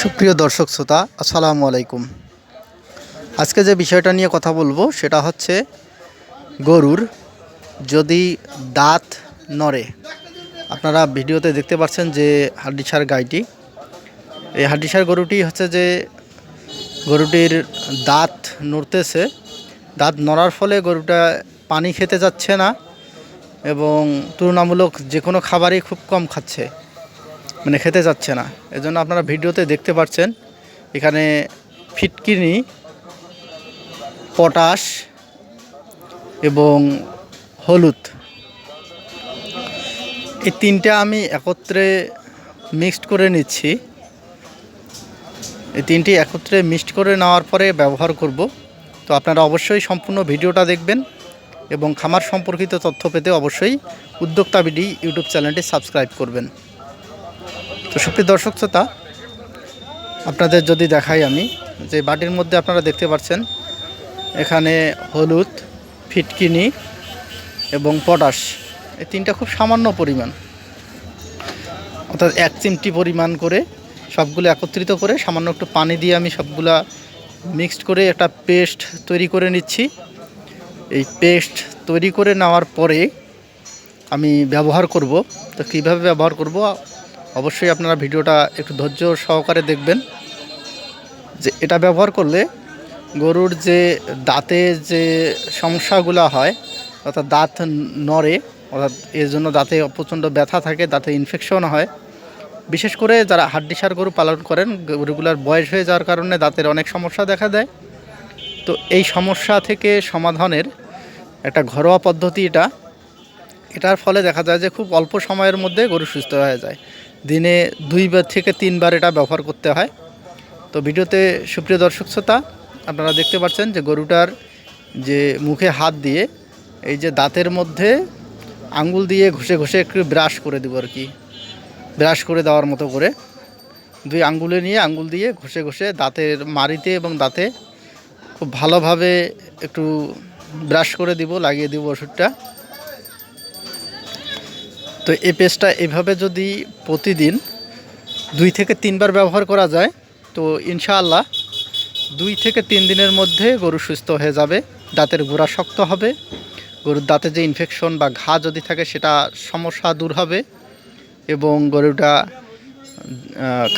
সুপ্রিয় দর্শক শ্রোতা, আসসালামু আলাইকুম। আজকে যে বিষয়টা নিয়ে কথা বলব সেটা হচ্ছে গরুর যদি দাঁত নড়ে, আপনারা ভিডিওতে দেখতে পাচ্ছেন যে হাড্ডিসার গাইটি এই হাড্ডিসার গরুটি হচ্ছে যে গরুটির দাঁত নড়তেছে। দাঁত নড়ার ফলে গরুটা পানি খেতে যাচ্ছে না এবং তুলনামূলক যে কোনো খাবারই খুব কম খাচ্ছে। মানে খেতে যাচ্ছে না। এজন্য আপনারা ভিডিওতে দেখতে পাচ্ছেন, এখানে ফিটকিনি, পটাশ এবং হলুদ। এই তিনটা আমি একত্রে মিক্সড করে নিচ্ছি। এই তিনটি একত্রে মিক্সড করে নেওয়ার পরে ব্যবহার করব। তো আপনারা অবশ্যই সম্পূর্ণ ভিডিওটা দেখবেন এবং খামার সম্পর্কিত তথ্য পেতে অবশ্যই উদ্যোক্তা বিডি ইউটিউব চ্যানেলটি সাবস্ক্রাইব করবেন। তো সুপ্রিয় দর্শক শ্রোতা, আপনাদের যদি দেখাই আমি, যে বাটির মধ্যে আপনারা দেখতে পাচ্ছেন, এখানে হলুদ, ফিটকিনি এবং পটাশ, এই তিনটা খুব সামান্য পরিমাণ। অর্থাৎ এক চিমটি পরিমাণ করে সবগুলো একত্রিত করে সামান্য একটু পানি দিয়ে আমি সবগুলা মিক্সড করে একটা পেস্ট তৈরি করে নিচ্ছি। এই পেস্ট তৈরি করে নেওয়ার পরে আমি ব্যবহার করব। তো কীভাবে ব্যবহার করব? অবশ্যই আপনারা ভিডিওটা একটু ধৈর্য সহকারে দেখবেন যে এটা ব্যবহার করলে গরুর যে দাঁতে যে সমস্যাগুলো হয়, অর্থাৎ দাঁত নড়ে, অর্থাৎ এর জন্য দাঁতে প্রচণ্ড ব্যথা থাকে, দাঁতে ইনফেকশন হয়। বিশেষ করে যারা হাড্ডিসার গরু পালন করেন, গরুগুলার বয়স হয়ে যাওয়ার কারণে দাঁতের অনেক সমস্যা দেখা দেয়। তো এই সমস্যা থেকে সমাধানের একটা ঘরোয়া পদ্ধতি এটা। এটার ফলে দেখা যায় যে খুব অল্প সময়ের মধ্যে গরু সুস্থ হয়ে যায়। দিনে দুইবার থেকে তিনবার এটা ব্যবহার করতে হয়। তো ভিডিওতে সুপ্রিয় দর্শক শ্রোতা, আপনারা দেখতে পাচ্ছেন যে গরুটার যে মুখে হাত দিয়ে এই যে দাঁতের মধ্যে আঙ্গুল দিয়ে ঘষে ঘষে একটু ব্রাশ করে দেবো আর কি। ব্রাশ করে দেওয়ার মতো করে দুই আঙ্গুলে নিয়ে আঙ্গুল দিয়ে ঘষে ঘষে দাঁতের মারিতে এবং দাঁতে খুব ভালোভাবে একটু ব্রাশ করে দিব, লাগিয়ে দিব ওষুধটা। তো এই পেস্টটা এভাবে যদি প্রতিদিন দুই থেকে তিনবার ব্যবহার করা যায়, তো ইনশাআল্লাহ দুই থেকে তিন দিনের মধ্যে গরু সুস্থ হয়ে যাবে, দাঁতের গোড়া শক্ত হবে, গরুর দাঁতে যে ইনফেকশন বা ঘা যদি থাকে সেটা সমস্যা দূর হবে এবং গরুটা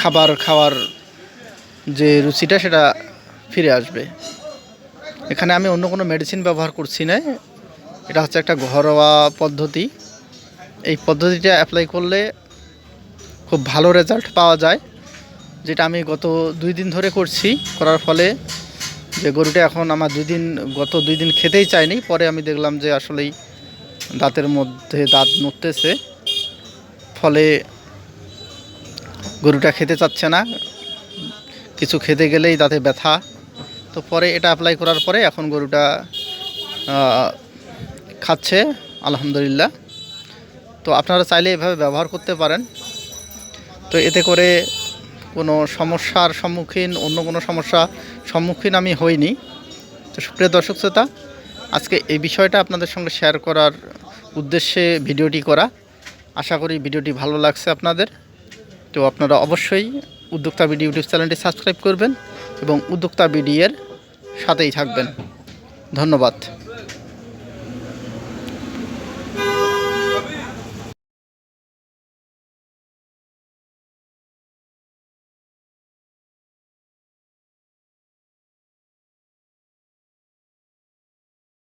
খাবার খাওয়ার যে রুচিটা সেটা ফিরে আসবে। এখানে আমি অন্য কোনো মেডিসিন ব্যবহার করছি না, এটা হচ্ছে একটা ঘরোয়া পদ্ধতি। এই পদ্ধতিটা অ্যাপ্লাই করলে খুব ভালো রেজাল্ট পাওয়া যায়। যেটা আমি গত দুই দিন ধরে করছি, করার ফলে যে গরুটা এখন আমার দুই দিন, গত দুই দিন খেতেই চায়নি পরে আমি দেখলাম যে আসলেই দাঁতের মধ্যে দাঁত নড়তেছে। ফলে গরুটা খেতে চাচ্ছে না। কিছু খেতে গেলেই দাঁতে ব্যথা। তো পরে এটা অ্যাপ্লাই করার পরে এখন গরুটা খাচ্ছে, আলহামদুলিল্লাহ। তো আপনারা চাইলে এভাবে ব্যবহার করতে পারেন। তো এতে করে কোনো সমস্যার সম্মুখীন, অন্য কোনো সমস্যা সম্মুখীন আমি হইনি। তো সুপ্রিয় দর্শক শ্রোতা, আজকে এই বিষয়টা আপনাদের সঙ্গে শেয়ার করার উদ্দেশ্যে ভিডিওটি করা। আশা করি ভিডিওটি ভালো লাগছে আপনাদের। তো আপনারা অবশ্যই উদ্যোক্তা বিডি ইউটিউব চ্যানেলটি সাবস্ক্রাইব করবেন এবং উদ্যোক্তা বিডি এর সাথেই থাকবেন। ধন্যবাদ।